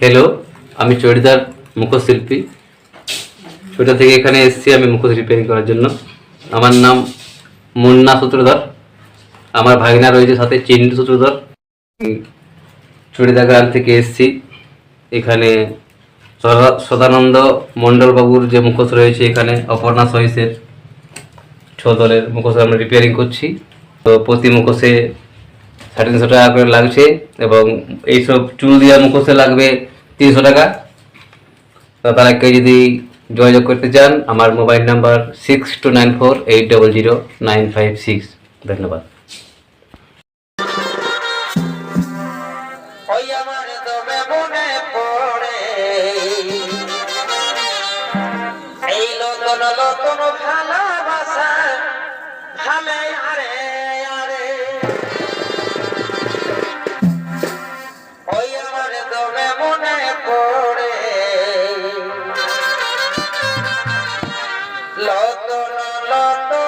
Hello আমি চরিদার মুখশিল্পী। ছোটো থেকে এখানে এসেছি আমি মুখোশ রিপেয়ারিং করার জন্য। আমার নাম মুন্না সূত্রধর। আমার ভাগিনা রয়েছে সাথে চিন্টু সূত্রধর। চরিদা গ্রাম থেকে এসেছি। এখানে সদা- সদানন্দ মণ্ডল বাবুর যে মুখোশ রয়েছে এখানে অপর্ণা সহিসের ছদলের মুখোশ আমরা রিপেয়ারিং করছি। তো প্রতি মুখোশে সাড়ে তিনশো টাকা করে লাগছে এবং এইসব চুল দেওয়া মুখোশে লাগবে তিনশো টাকা। তারা কেউ যদি যোগাযোগ করতে চান, আমার mobile number six two nine four eight double zero nine five six ধন্যবাদ। la la la